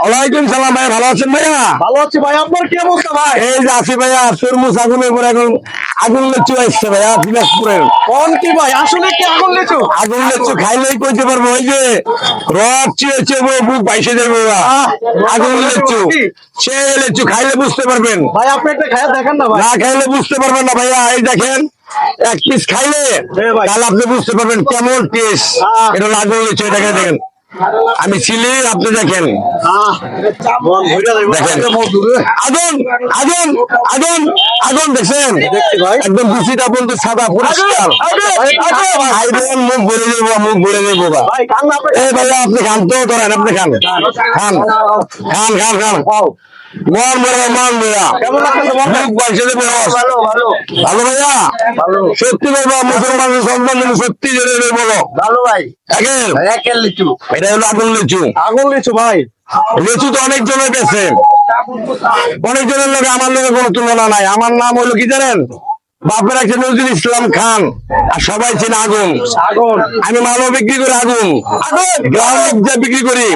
ওয়ালাইকুম সালাম ভাই ভালো আছেন ভাইয়া? ভালো আছি ভাই আপনার কি অবস্থা ভাই? এই যে আছি ভাইয়া তরমুজ আগুনের পরে এখন আগুন লেচু আসছে ভাইয়া দিনাজপুরের কোন কি ভাই আসলে কি আগুন লেচু? আগুন লেচু খাইলেই কইতে পারব ওই যে রথ চেয়ে চেয়ে বুক বাইশে যাবে আগুন লেচু সে লেচু খাইলে বুঝতে পারবেন। ভাই আপনি একটা খায়া দেখেন না ভাই। না খাইলে বুঝতে পারবেন না ভাইয়া এই দেখেন এক পিস খাইলে তাহলে আপনি বুঝতে পারবেন কেমন টেস্ট এটা আগুন লেচু এটা দেখেন। আমি ছিলি আপনি দেখেন। আগুন আগুন আগুন আগুন দেখছেন? একদম বিচিটা বলতে সাদা পরিষ্কার। মুখ ভরে দেবো মুখ ভরে দেবো আপনি। ভাইয়া আপনি খান তো ধরেন আপনি খান। খান। খান খান খান। মন মরে মন মেরা কেমন লাগতেছে বল? মুখ বয়সে ভালো ভালো। ভালো ভাইয়া? সত্যি বলব মুসলমানের সন্তান সত্যি জেনে বলো। ভালো ভাই। একের একের লিচু। এটা হলো আগুন লিচু। আগুন লিচু ভাই। লিচু তো অনেক জনের কাছে। অনেক জনের লোক আমার লোকের কোনো তুলনা নাই। আমার নাম হলো কি জানেন? বাপের আছে নজরুল ইসলাম খান আর সবাই চেনে আগুন। আগুন। আমি মালও বিক্রি করি আগুন। গ্রাহক যা বিক্রি করি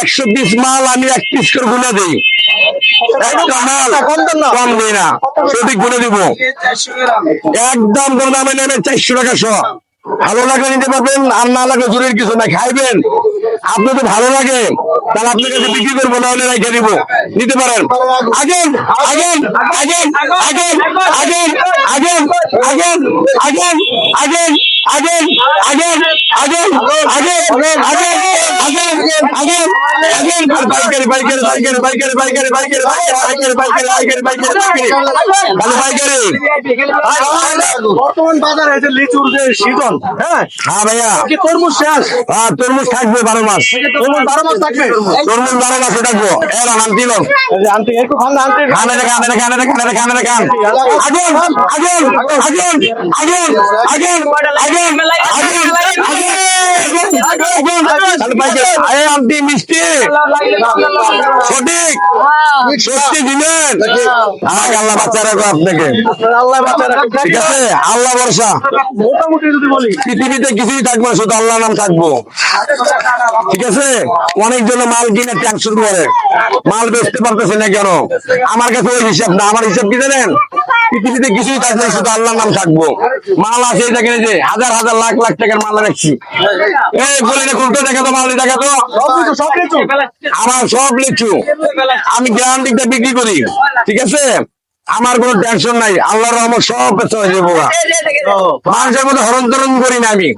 একশো পিস মাল আমি এক পিস করে গুনে দিই। কম না। কম দিই না সঠিক গুনে দিব। একদম দামে নেবে চারশো টাকা শ। ভালো লাগলে নিতে পারবেন আর না লাগলে জরুরি কিছু না খাইবেন। আপনার তো ভালো লাগে তাহলে আপনার কাছে বিক্রি করব না হলে রেখে দিব নিতে পারেন আগেন আগেন আগেন আগেন আগেন আগেন আগেন আগেন আগেন আগেন আগেন আগেন আগেন আগেন আগেন আগেন আগেন পাইকারি পাইকারি পাইকারি পাইকারি পাইকারি পাইকারি পাইকারি পাইকারি পাইকারি পাইকারি পাইকারি ভালো পাইকারি বর্তমান বাজারে এই যে লিচুর যে সিজন হ্যাঁ হ্যাঁ ভাইয়া কি তরমুজ শেষ হ্যাঁ তরমুজ থাকবে বারো মাস তরমুজ বারো মাস থাকবে। বারো মাসে থাকব। এর আনাম দিল এই একটু খান না খানে রে খানে রে খানে রে খানে রে খানে রে খান। আগুন আগুন আগুন আগুন আগুন। আগুন। আগুন আগুন আরে আন্টি মিষ্টি। সঠিক। সত্যি দিলেন আমাকে আল্লাহ বাচ্চা রাখো আপনাকে। আপনার আল্লাহ বাচ্চা রাখুন। ঠিক আছে? আল্লাহ ভরসা। মোটামুটি যদি বলি। পৃথিবীতে কিছুই থাকবে শুধু আল্লাহ নাম থাকব। ঠিক আছে? অনেক জন মাল কিনে টেনশন করে। মাল বেচতে পারতেছে না কেন? আমার কাছে ওই হিসাব না। আমার হিসাব কি জানেন? পৃথিবীতে কিছুই থাকবে শুধু আল্লাহর নাম থাকব। মাল আছে দেখেন এই যে হাজার হাজার লাখ লাখ টাকার মাল রাখছি এই বলে না খুলতে দেখা তো মাল দেখা তো। সব কিছু সব কিছু আমার সব লিচু। আমি গ্যারান্টিটা বিক্রি করি ঠিক আছে? আমার কোনো টেনশন নাই আল্লাহর রহমত সব হয়ে যাব মানুষের মধ্যে হরণ তরণ করি না আমি।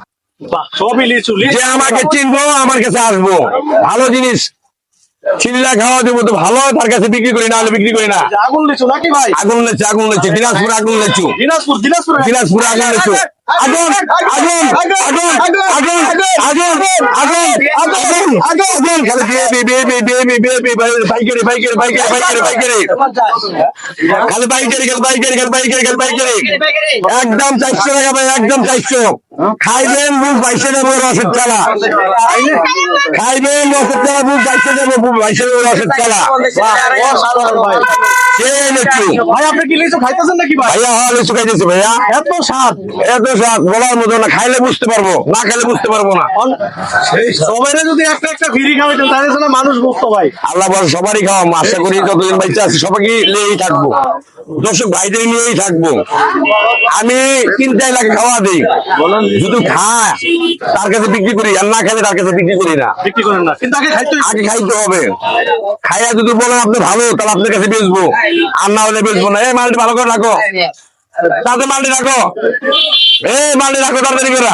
যে আমাকে চিনবো আমার কাছে আসব। ভালো জিনিস। চিল্লা খাওয়া দেবো তো ভালো তার কাছে বিক্রি করি না হলে বিক্রি করি না। আগুন লিচু নাকি ভাই? আগুন লেচু আগুন লেচু দিনাজপুর আগুন লেচু দিনাজপুর দিনাজপুর। দিনাজপুর আগুন লেচু আগুন আগুন আগুন আগুন আগুন আগুন আগুন আগুন খালি বিয়ে বিয়ে বিয়ে বিয়ে বিয়ে বিয়ে বাইকেরে বাইকেরে বাইকেরে বাইকেরে বাইকেরে খালি বাইকেরে খালি বাইকেরে খালি বাইকেরে খালি বাইকেরে একদম চারশো টাকা ভাই একদম চারশো খাইবেন মুখ বাইশে যাব রসের চালা খাইবেন রসের চালা মুখ বাইশে যাব মুখ বাইশে যাব রসের চালা ভাই আপনি কি লিচু খাইতেছেন নাকি ভাই ভাইয়া হ্যাঁ লিচু খাইতেছি ভাইয়া এত স্বাদ এত বলার মতো না খাইলে বুঝতে পারব না খাইলে বুঝতে পারব না। সবাই যদি একটা একটা ফিরি খাওয়াইতেন তাহলে তো না মানুষ বুঝতো ভাই। আল্লাহ বল সবারই খাওয়াম আশা করি যতদিন বাইচে আছি সবাইকে নিয়েই থাকব। দর্শক ভাইদের নিয়েই থাকব। আমি তিনটাই লাগে খাওয়া দিই। শুধু খায় তার কাছে বিক্রি করি আর না খেলে তার কাছে বিক্রি করি না। বিক্রি করেন না। কিন্তু আগে খাইতে আগে খাইতে হবে। খাইয়া যদি বলেন আপনি ভালো তাহলে আপনার কাছে বেচবো। আর না হলে বেচবো না। এই মালটি ভালো করে রাখো। তাতে মালটি রাখো। মালটি রাখো তাড়াতাড়ি করে।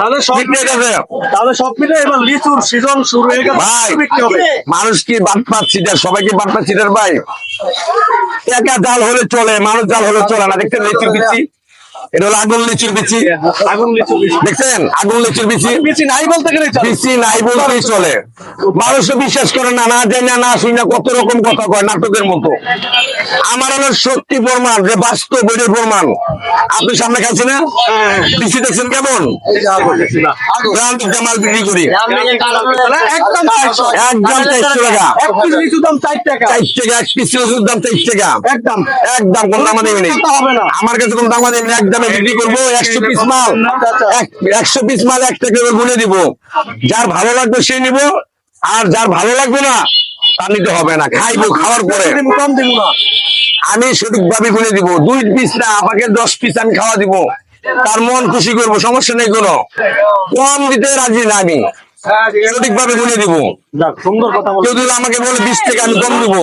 তাহলে সব বিক্রি হয়ে গেছে। তাহলে সব মিলে এবার লিচুর সিজন শুরু হয়ে গেছে ভাই মানুষ কি বাদ পাচ্ছি ভাই? একা জাল হলে চলে মানুষ জাল হলে চলে না দেখতে লিচু পিচ্ছি এটা হলো আগুন লিচুর বিচি। আগুন লিচু বিচি। দেখছেন? আগুন লিচুর বিচি। বিচি নাই বলতে গেলে চলে। বিচি নাই বলতেই চলে। মানুষ বিশ্বাস করে না না জানি না শুনি না কত রকম কথা কয় নাটকের মতো। আমার হলো সত্যি প্রমাণ যে বাস্তব বইয়ের প্রমাণ। আপনি সামনে খাচ্ছেন না? বিচি দেখছেন কেমন? জামাল বিক্রি করি। একদম একদম চারশো টাকা। এক পিস লিচুর দাম চার টাকা। চার টাকা এক পিস লিচুর দাম চার টাকা। একদম। একদম কোন দাম দেবেন কথা হবে না। আমার কাছে কোন দাম দেবেন একদমে বিক্রি করব একশো পিস মাল একশো পিস মাল এক টাকা করে গুনে দিব। যার ভালো লাগবে সে নিব আর যার ভালো লাগবে না তার নিতে হবে না খাইবো খাওয়ার পরে। কম দিব না। আমি সঠিক ভাবে গুনে দিব দুই পিস না আমাকে দশ পিস আমি খাওয়া দিব। তার মন খুশি করব সমস্যা নেই কোনো। কম দিতে রাজি না আমি। সঠিক ভাবে গুনে দিব। সুন্দর কথা বল কেউ যদি আমাকে বলে বিশ টাকা আমি কম দিব।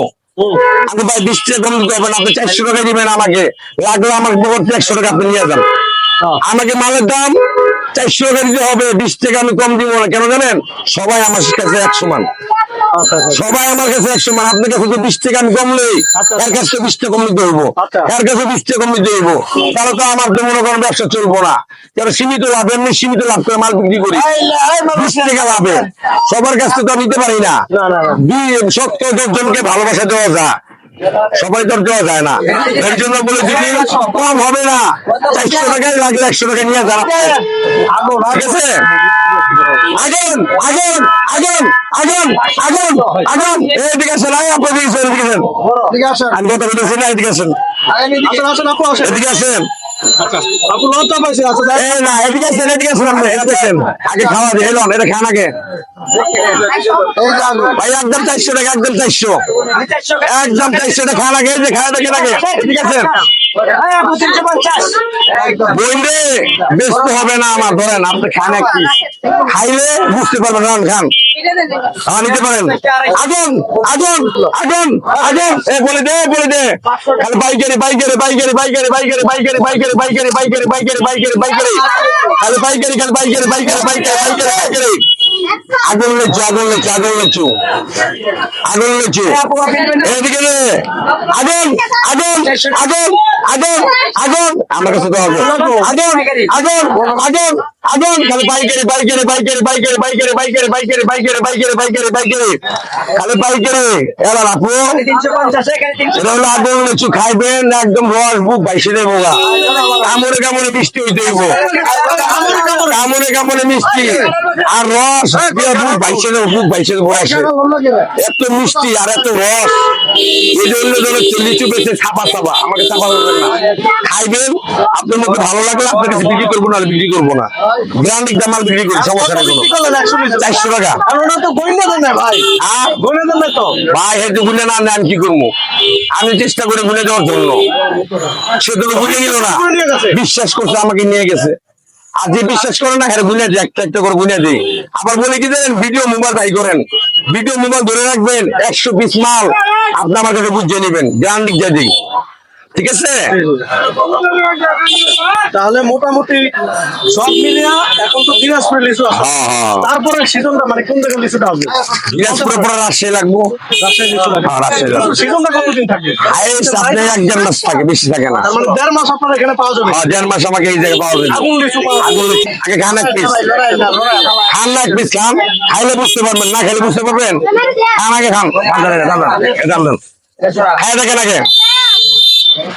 আমি ভাই বিশ টাকা কম দিতে হবে না আপনি চারশো টাকা দিবেন আমাকে। লাগলে আমাকে পরবর্তী একশো টাকা আপনি নিয়ে যান। আমাকে মালের দাম চারশো টাকা দিতে হবে বিশ টাকা আমি কম দিব না। কেন জানেন? সবাই আমার কাছে এক সমান আচ্ছা আচ্ছা সবাই আমার কাছে একশো মান আপনার কাছে তো বিশ টাকা আমি কমলেই আচ্ছা। এর কাছে বিশ টাকা কম দিতে হইব আচ্ছা। কাছে বিশ টাকা কম দিতে হইব। তাহলে তো আমার তো মনে করেন ব্যবসা চলবো না। কারণ সীমিত লাভ এমনি সীমিত লাভ করে মাল বিক্রি করি। বিশ টাকা লাভে। সবার কাছ থেকে তো নিতে পারি না। সত্তর দশজনকে ভালোবাসা দেওয়া যায়। সবাই তো দেওয়া যায় না। এর জন্য বলে যদি কম হবে না। চারশো টাকায় লাগলে একশো টাকা নিয়ে ঠিক আছে? আগুন আগুন আগুন আগুন আগুন আগুন এদিকে আসেন আয় আপনি এদিকে আসেন আমি কথা বলতেছি না এদিকে আসেন। এদিকে আসেন আগে খাওয়া দিয়ে এলাম এটা খান আগে। ভাই একদম চারশো একদম চারশো। একদম চারশো টাকা খান আগে যে খাওয়া দেখেন ঠিক আছে বই ব্যস্ত হবে না আমার ধরেন আপনি খান এক খাইলে বুঝতে পারবেন রান খান খাওয়া নিতে পারেন আগুন আগুন আগুন আগুন এ বলে দে বলে দে খালি বাইকারি বাইকারি বাইকারি বাইকারি বাইকারি বাইকারি বাইকারি বাইকারি বাইকারি বাইকারি বাইকারি বাইকারি খালি বাইকারি খালি বাইকারি বাইকারি বাইকারি বাইকারি বাইকারি আগুন লেচু আগুন লেচু আগুন লেচু আগুন লেচু এদিকে আগুন আগুন আগুন আগুন আগুন আমার কাছে তো হবে আগুন আগুন আগুন আগুন খালি বাইকারি বাইকারি বাইকারি বাইকারি বাইকারি বাইকারি বাইকারি বাইকারি বাইকারি বাইকারি বাইকারি খালি বাইকারি এবার আপু এটা হলো আগুন খাইবেন একদম রস বুক বাইশে দেবো কামড়ে কামড়ে বৃষ্টি হইতে হইব কামড়ে কামড়ে মিষ্টি। আর রস বুক বাইশে বুক বাইশে দেবো আসে এত মিষ্টি আর এত রস। এই জন্য যেন লিচু বেছে ছাপা ছাপা। আমাকে ছাপা করবেন না। খাইবেন আপনার মধ্যে ভালো লাগলে আপনার কাছে বিক্রি করব না বিক্রি করব না। ব্র্যান্ডিক দাম মাল বিক্রি করি সমস্যা নেই? চারশো টাকা। আর ভাই। আর? হেঁটে গুনে না নেন কি করব? আমি চেষ্টা করে গুনে দেওয়ার জন্য। সে তো গুনে নিল না। বিশ্বাস করছে আমাকে নিয়ে গেছে। আর বিশ্বাস করে না হ্যাঁ দিই একটা একটা করে গুনিয়া দিই আবার বলে কি জানেন ভিডিও মোবাইল তাই করেন। ভিডিও মোবাইল ধরে রাখবেন, একশো পিস মাল আপনি আমার কাছে বুঝিয়ে নেবেন গ্রান্ডিক দিয়ে দিই। ঠিক আছে? তাহলে মোটামুটি সব মিলিয়া এখন তো দিনাজপুর লিচু আছে। হ্যাঁ হ্যাঁ। তারপরে সিজনটা মানে কোন জায়গায় লিচুটা হবে? দিনাজপুরে পরে রাজশাহী লাগবো। রাজশাহী লিচু লাগে হ্যাঁ, লাগবে। সিজনটা কতদিন থাকবে? হাইস্ট আপনি এক দেড় মাস থাকে বেশি থাকে না। মানে দেড় মাস আপনার এখানে পাওয়া যাবে। হ্যাঁ, দেড় মাস আমাকে এই জায়গায় পাওয়া যাবে। আগুন লিচু আগুন আগে খান এক পিস। খান এক পিস খান খাইলে বুঝতে পারবেন না খাইলে বুঝতে পারবেন। খান আগে খান খান খান দেন। খাইয়া দেখেন আগে।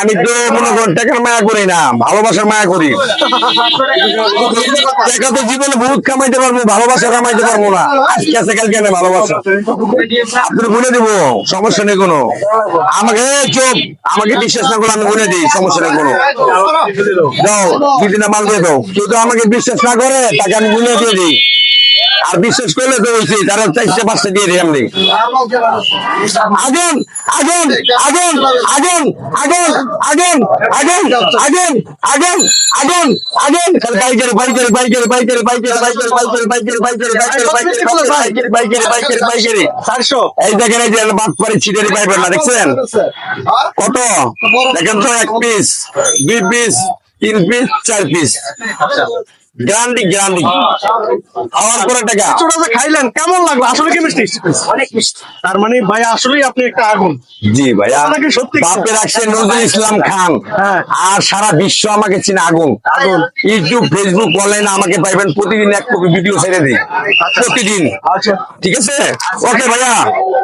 আমি তো মনে করেন টাকার মায়া করি না, ভালোবাসার মায়া করি। টাকা তো জীবনে বহুত কামাইতে পারব, ভালোবাসা কামাইতে পারব না। আজকে আছে, কালকে নেই ভালোবাসা। আপনি বলে দিব, সমস্যা নেই কোনো। আমাকে চোখ আমাকে বিশ্বাস না করে আমি বলে দিই, সমস্যা নেই কোনো। দাও তিনটা মাল দিয়ে দাও। কেউ তো আমাকে বিশ্বাস না করে, তাকে আমি গুনে দিয়ে দিই। আর বিশ্বাস করলে তো বলছি তারা চারটে পাঁচটা দিয়ে দিই আপনি আগুন আগুন আগুন আগুন আগুন আগুন আগুন আগুন আগুন আগুন আগুন বাইকের বাইকের বাইকের বাইকের বাইকের বাইকের বাইকের বাইকের বাইকের বাইকের বাইকের বাইকের বাইকের চারশো এই দেখেন এই যে বাদ পারি ছিটের পাইবেন না দেখছেন কত দেখেন তো এক পিস দুই পিস তিন পিস চার পিস গ্রান্ডি গ্রান্ডি। আমার করে টাকা। ছোটটা যে খাইলেন কেমন লাগল? আসলে কি মিষ্টি? অনেক মিষ্টি। তার মানে ভাই আসলেই আপনি একটা আগুন। জি ভাইয়া আপনাকে সত্যি- বাপে রাখছে নজরুল ইসলাম খান। হ্যাঁ। আর সারা বিশ্ব আমাকে চিনে আগুন। আগুন। ইউটিউব ফেসবুক অনলাইনে আমাকে পাইবেন প্রতিদিন এক কপি ভিডিও ছেড়ে দিই। প্রতিদিন। আচ্ছা। ঠিক আছে? ওকে ভাইয়া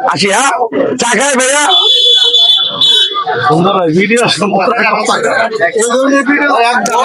আসি হ্যাঁ? চা খাই ভাইয়া। সুন্দর ভিডিও সুন্দর এই ধরনের ভিডিও একদম